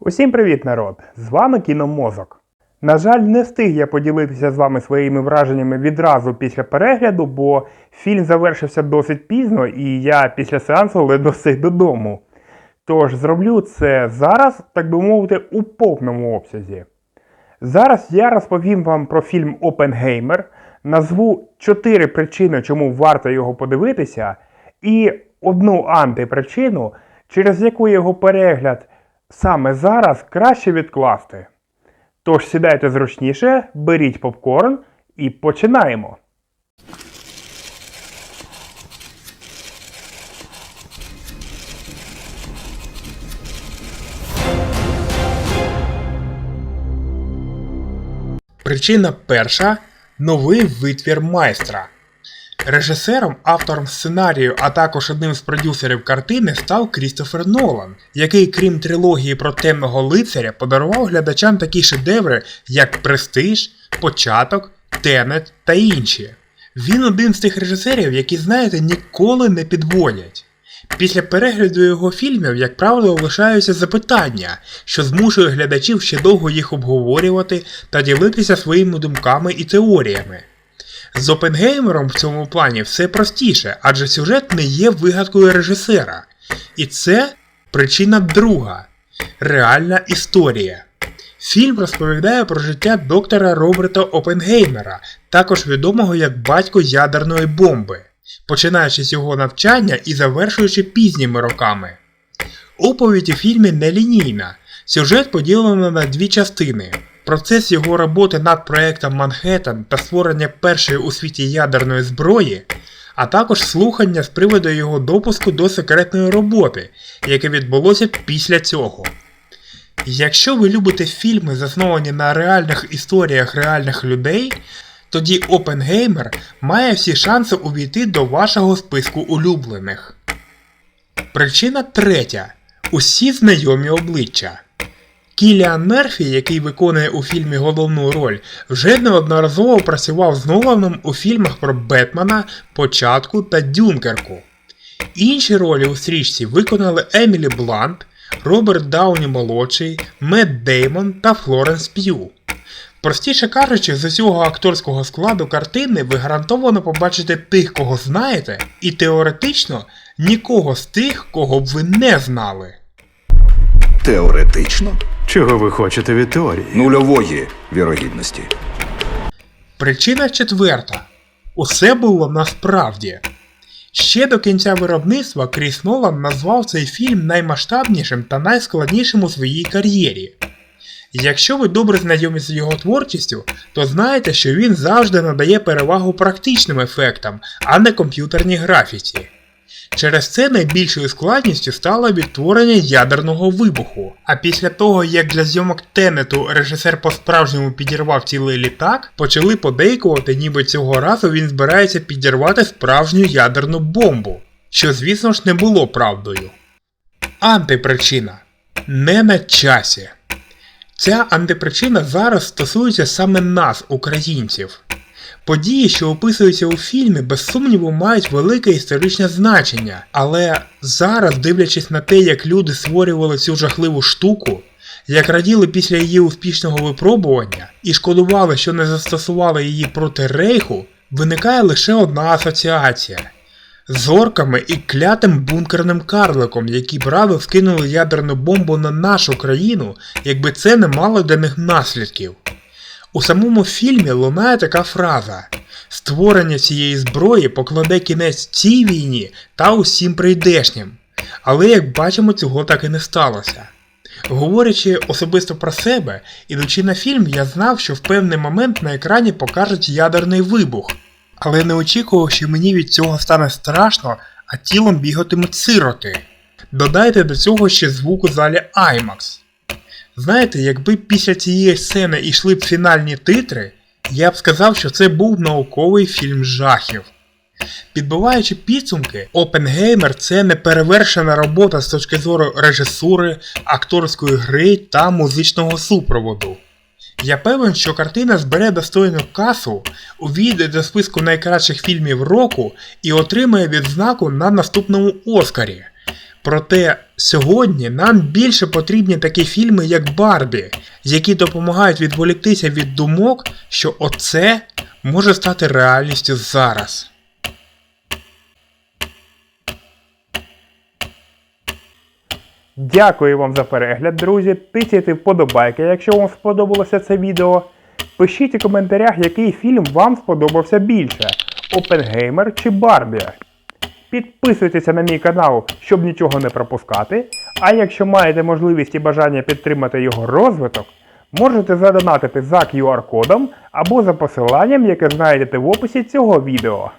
Усім привіт, народ! З вами Кіномозок. На жаль, не встиг я поділитися з вами своїми враженнями відразу після перегляду, бо фільм завершився досить пізно, і я після сеансу ледве встиг додому. Тож зроблю це зараз, так би мовити, у повному обсязі. Зараз я розповім вам про фільм Опенгеймер, назву 4 причини, чому варто його подивитися, і одну антипричину, через яку його перегляд саме зараз краще відкласти. Тож сідайте зручніше, беріть попкорн і починаємо. Причина перша новий витвір майстра. Режисером, автором сценарію, а також одним з продюсерів картини став Крістофер Нолан, який, крім трилогії про темного лицаря, подарував глядачам такі шедеври, як Престиж, Початок, Тенет та інші. Він один з тих режисерів, які, знаєте, ніколи не підводять. Після перегляду його фільмів, як правило, лишаються запитання, що змушує глядачів ще довго їх обговорювати та ділитися своїми думками і теоріями. З Опенгеймером в цьому плані все простіше, адже сюжет не є вигадкою режисера. І це причина друга реальна історія. Фільм розповідає про життя доктора Роберта Опенгеймера, також відомого як батько ядерної бомби, починаючи з його навчання і завершуючи пізніми роками. Оповідь у фільмі нелінійна. Сюжет поділено на дві частини. Процес його роботи над проектом Манхеттен та створення першої у світі ядерної зброї, а також слухання з приводу його допуску до секретної роботи, яке відбулося після цього. Якщо ви любите фільми, засновані на реальних історіях реальних людей, тоді Опенгеймер має всі шанси увійти до вашого списку улюблених. Причина третя. Усі знайомі обличчя. Кіліан Мерфі, який виконує у фільмі головну роль, вже неодноразово працював з Ноланом у фільмах про Бетмена, Початку та Дюнкерку. Інші ролі у стрічці виконали Емілі Блант, Роберт Дауні молодший, Мед Деймон та Флоренс П'ю. Простіше кажучи, з усього акторського складу картини ви гарантовано побачите тих, кого знаєте, і теоретично нікого з тих, кого б ви не знали. Теоретично Чого ви хочете від теорії? нульової вірогідності. Причина четверта. Усе було насправді. Ще до кінця виробництва Кріс Нолан назвав цей фільм наймасштабнішим та найскладнішим у своїй кар'єрі. Якщо ви добре знайомі з його творчістю, то знаєте, що він завжди надає перевагу практичним ефектам, а не комп'ютерній графіці. Через це найбільшою складністю стало відтворення ядерного вибуху. А після того, як для зйомок Тенету режисер по-справжньому підірвав цілий літак, почали подейкувати, ніби цього разу він збирається підірвати справжню ядерну бомбу, що, звісно ж, не було правдою. Антипричина не на часі. Ця антипричина зараз стосується саме нас, українців. Події, що описуються у фільмі, без сумніву мають велике історичне значення, але зараз, дивлячись на те, як люди створювали цю жахливу штуку, як раділи після її успішного випробування і шкодували, що не застосували її проти рейху, виникає лише одна асоціація з орками і клятим бункерним карликом, які б радо скинули ядерну бомбу на нашу країну, якби це не мало для них наслідків. У самому фільмі лунає така фраза: Створення цієї зброї покладе кінець цій війні та усім прийдешнім. Але як бачимо, цього так і не сталося. Говорячи особисто про себе, ідучи на фільм, я знав, що в певний момент на екрані покажуть ядерний вибух, але не очікував, що мені від цього стане страшно, а тілом бігатимуть сироти. Додайте до цього ще звук у залі IMAX. Знаєте, якби після цієї сцени йшли б фінальні титри, я б сказав, що це був науковий фільм жахів. Підбиваючи підсумки, Опенгеймер це неперевершена робота з точки зору режисури, акторської гри та музичного супроводу. Я певен, що картина збере достойну касу, увійде до списку найкращих фільмів року і отримає відзнаку на наступному Оскарі. Проте Сьогодні нам більше потрібні такі фільми, як Барбі, які допомагають відволіктися від думок, що оце може стати реальністю зараз. Дякую вам за перегляд, друзі. Тисяйте вподобайки, якщо вам сподобалося це відео. Пишіть у коментарях, який фільм вам сподобався більше: Опенгеймер чи Барбі. Підписуйтеся на мій канал, щоб нічого не пропускати. А якщо маєте можливість і бажання підтримати його розвиток, можете задонатити за QR-кодом або за посиланням, яке знайдете в описі цього відео.